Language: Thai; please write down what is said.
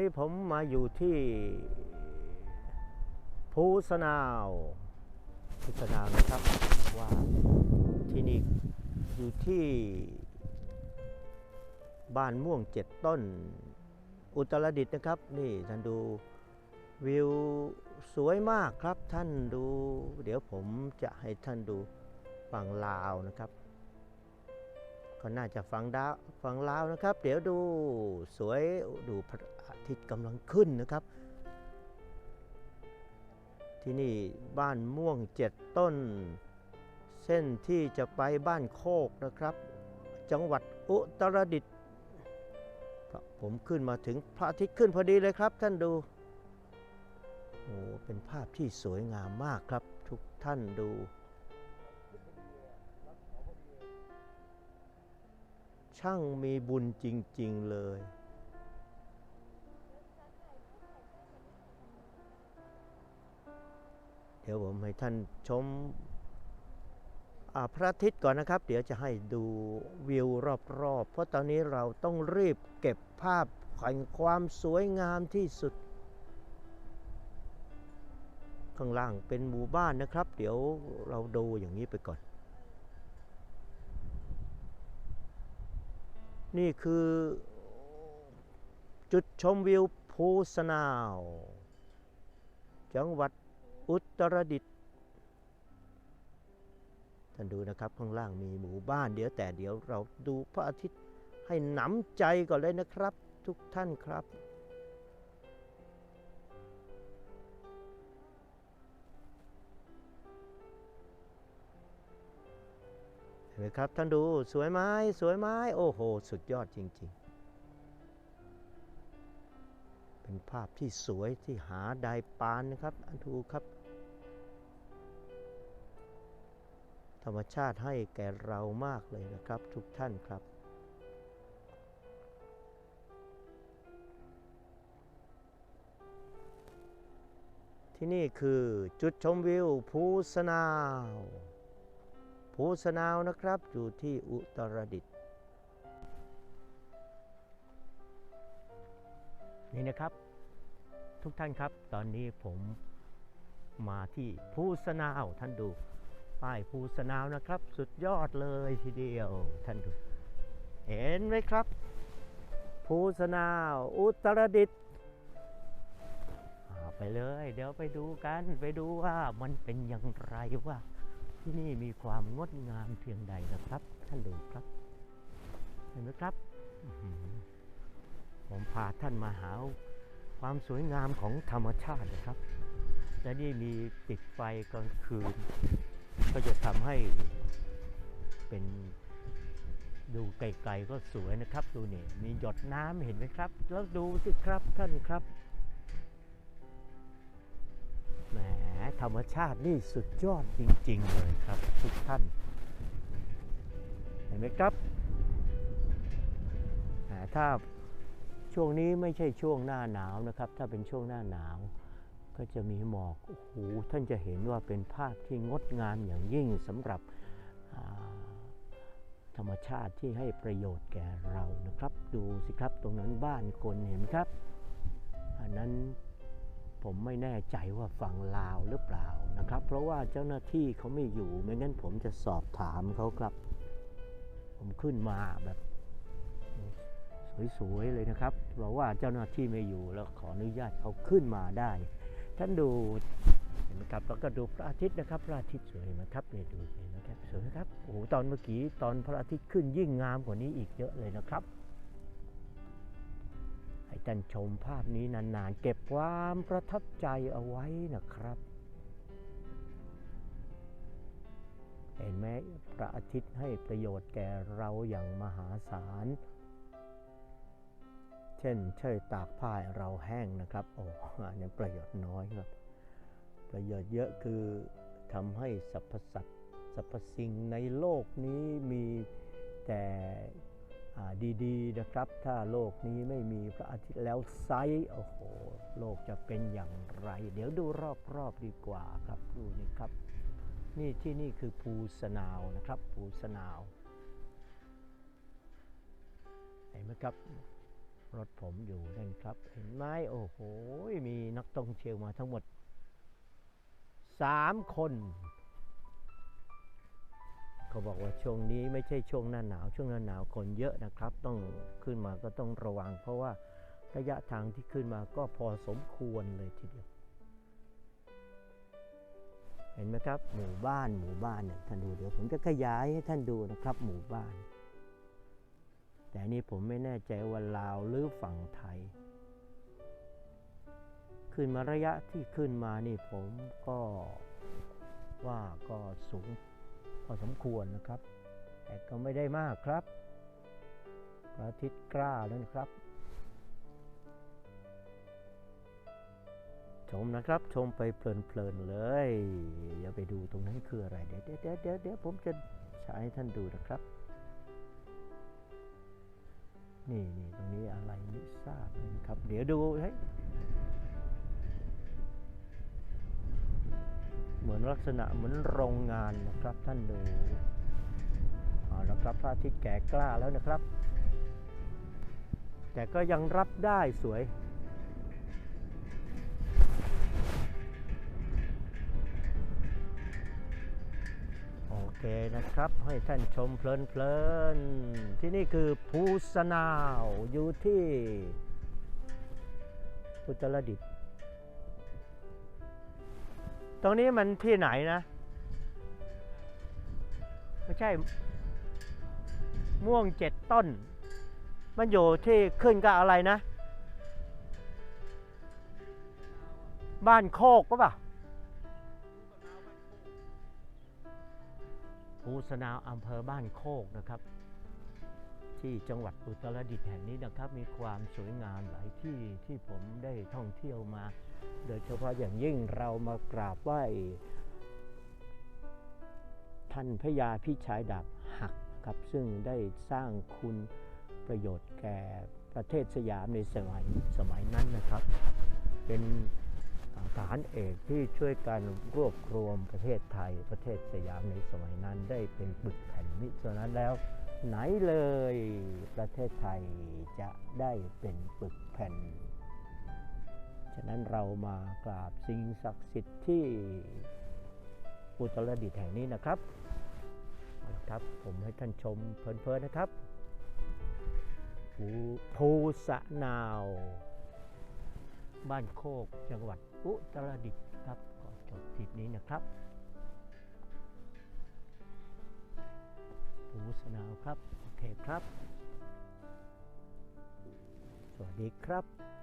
นี้ผมมาอยู่ที่ภูสนาวภูสนาวนะครับว่าที่นี่อยู่ที่บ้านม่วงเจ็ดต้น อุตรดิตถ์นะครับ นี่ท่านดูวิวสวยมากครับท่านดู เดี๋ยวผมจะให้ท่านดูฝั่งลาวนะครับก็น่าจะฟังดาวฟังลาวนะครับ เดี๋ยวดูสวยดูพระ อาทิตย์กำลังขึ้นนะครับ ที่นี่บ้านม่วงเจ็ดต้น เส้นที่จะไปบ้านโคกนะครับ จังหวัดอุตรดิตถ์ผมขึ้นมาถึงพระอาทิตย์ขึ้นพอดีเลยครับ ท่านดูโอ้เป็นภาพที่สวยงามมากครับทุกท่านดู ช่างมีบุญจริง ๆ เลย เดี๋ยวผมให้ท่านชมพระอาทิตย์ก่อนนะครับ เดี๋ยวจะให้ดูวิวรอบๆ เพราะตอนนี้เราต้องรีบเก็บภาพแห่งความสวยงามที่สุด ข้างล่างเป็นหมู่บ้านนะครับ เดี๋ยวเราดูอย่างนี้ไปก่อน นี่คือจุดชมวิวภูสนาว จังหวัด อุตรดิตถ์ท่านดูนะครับข้างล่างมีหมู่บ้านเดี๋ยวแต่เดี๋ยวเราดูพระอาทิตย์ให้หนำใจก่อนเลยนะครับ ทุกท่านครับ เห็นไหมครับท่านดูสวยไหมสวยไหมโอ้โห สุดยอดจริง ๆเป็นภาพที่สวยที่หาได้ปานนะครับ อันดูครับ ธรรมชาติให้แก่เรามากเลยนะครับ ทุกท่านครับ ที่นี่คือจุดชมวิวภูสนาวภูสนาวนะครับอยู่ที่อุตรดิตถ์นี่นะครับ ทุกท่านครับตอนนี้ผมมาที่ภูสนาวท่านดู ป้ายภูสนาวนะครับ สุดยอดเลยทีเดียวท่านดู เห็นไหมครับ ภูสนาว อุตรดิตถ์ไปเลย เดี๋ยวไปดูกันไปดูว่ามันเป็นอย่างไรว่าที่นี่มีความงดงามเพียงใดนะครับ ท่านดูครับ เห็นไหมครับ ผมพาท่านมาหาความสวยงามของธรรมชาตินะครับ และนี่มีติดไฟกลางคืน ก็จะทำให้เป็นดูไกลๆก็สวยนะครับ ดูนี่มีหยดน้ำเห็นไหมครับ แล้วดูสิครับท่านครับแหมธรรมชาตินี่สุดยอดจริง ๆ เลยครับ ทุกท่าน เห็นไหมครับถ้าช่วงนี้ไม่ใช่ช่วงหน้าหนาวนะครับ ถ้าเป็นช่วงหน้าหนาว ก็จะมีหมอกโอ้โหท่านจะเห็นว่าเป็นภาพที่งดงามอย่างยิ่งสำหรับธรรมชาติที่ให้ประโยชน์แก่เรานะครับ ดูสิครับตรงนั้นบ้านคนเห็นไหมครับ อันนั้นผมไม่แน่ใจว่าฝั่งลาวหรือเปล่านะครับ เพราะว่าเจ้าหน้าที่เขาไม่อยู่ไม่งั้นผมจะสอบถามเขาครับ ผมขึ้นมาแบบสวยๆเลยนะครับ เพราะว่าเจ้าหน้าที่ไม่อยู่แล้วขออนุญาตเขาขึ้นมาได้ ท่านดูเห็นไหมครับแล้วก็ดูพระอาทิตย์นะครับ พระอาทิตย์สวยไหมครับเนี่ยดูเห็นไหมครับสวยครับโอ้โหตอนเมื่อกี้ตอนพระอาทิตย์ขึ้นยิ่งงามกว่านี้อีกเยอะเลยนะครับให้ท่านชมภาพนี้นานๆ เก็บความประทับใจเอาไว้นะครับเห็นไหมพระอาทิตย์ให้ประโยชน์แก่เราอย่างมหาศาล ช่นช่ยตากผ้าเราแห้งนะครับโอ้อันนี้ประโยชน์น้อยครับ ประโยชน์เยอะคือทำให้สรรพสัตว์สรรพสิ่งในโลกนี้มีแต่ดีๆนะครับ ถ้าโลกนี้ไม่มีพระอาทิตย์แล้วไซส์โอ้โห โลกจะเป็นอย่างไร เดี๋ยวดูรอบๆดีกว่าครับดูนี่ครับ นี่ที่นี่คือภูสนาวนะครับภูสนาวเห็นไหมครับ รถผมอยู่นั่นครับ เห็นไหมโอ้โห มีนักท่องเที่ยวมาทั้งหมดสามคนเขาบอกว่าช่วงนี้ไม่ใช่ช่วงหน้าหนาว ช่วงหน้าหนาวคนเยอะนะครับ ต้องขึ้นมาก็ต้องระวัง เพราะว่าระยะทางที่ขึ้นมาก็พอสมควรเลยทีเดียว เห็นไหมครับ หมู่บ้านหมู่บ้านเนี่ยท่านดูเดี๋ยวผมจะขยายให้ท่านดูนะครับ หมู่บ้าน แต่นี่ผมไม่แน่ใจว่าลาวหรือฝั่งไทย ขึ้นมาระยะที่ขึ้นมานี่ผมก็ว่าก็สูงพอสมควรนะครับ แต่ก็ไม่ได้มากครับพระอาทิตย์กล้าแล้วนะครับชมนะครับชมไปเพลินๆเลยอย่าไปดูตรงนั้นคืออะไร เดี๋ยวเดี๋ยวเดี๋ยวผมจะฉายให้ท่านดูนะครับ นี่นี่ตรงนี้อะไรไม่ทราบนะครับ เดี๋ยวดูให้เหมือนลักษณะเหมือนโรงงานนะครับท่านดูเอาแล้วครับพระอาทิตย์แก่กล้าแล้วนะครับ แต่ก็ยังรับได้สวย นะครับ ให้ท่านชมเพลินๆ ที่นี่คือภูสนาวอยู่ที่อุตรดิตถ์ตรงนี้มันที่ไหนนะ ไม่ใช่ ม่วงเจ็ดต้น มันอยู่ที่ขึ้นกับอะไรนะ บ้านโคกก็ป่ะ ภูสนาวอำเภอบ้านโคกนะครับ ที่จังหวัดอุตรดิตถ์แห่งนี้นะครับ มีความสวยงามหลายที่ที่ผมได้ท่องเที่ยวมา โดยเฉพาะอย่างยิ่งเรามากราบไหว้ท่านพระยาพิชัยดาบหักครับซึ่งได้สร้างคุณประโยชน์แก่ประเทศสยามในสมัยสมัยนั้นนะครับ เป็น ฐานเอกที่ช่วยกันรวบรวมประเทศไทยประเทศสยามในสมัยนั้นได้เป็นปึกแผ่นมิฉะนั้นแล้ว ไหนเลยประเทศไทยจะได้เป็นปึกแผ่น ฉะนั้นเรามากราบสิ่งศักดิ์สิทธิ์ที่อุตรดิตถ์แห่งนี้นะครับครับผมให้ท่านชมเพลินๆนะครับภูสะนาว บ้านโคกจังหวัดอุตรดิตถ์ครับขอจบทริปนี้นะครับภูสนาวครับ โอเคครับ สวัสดีครับ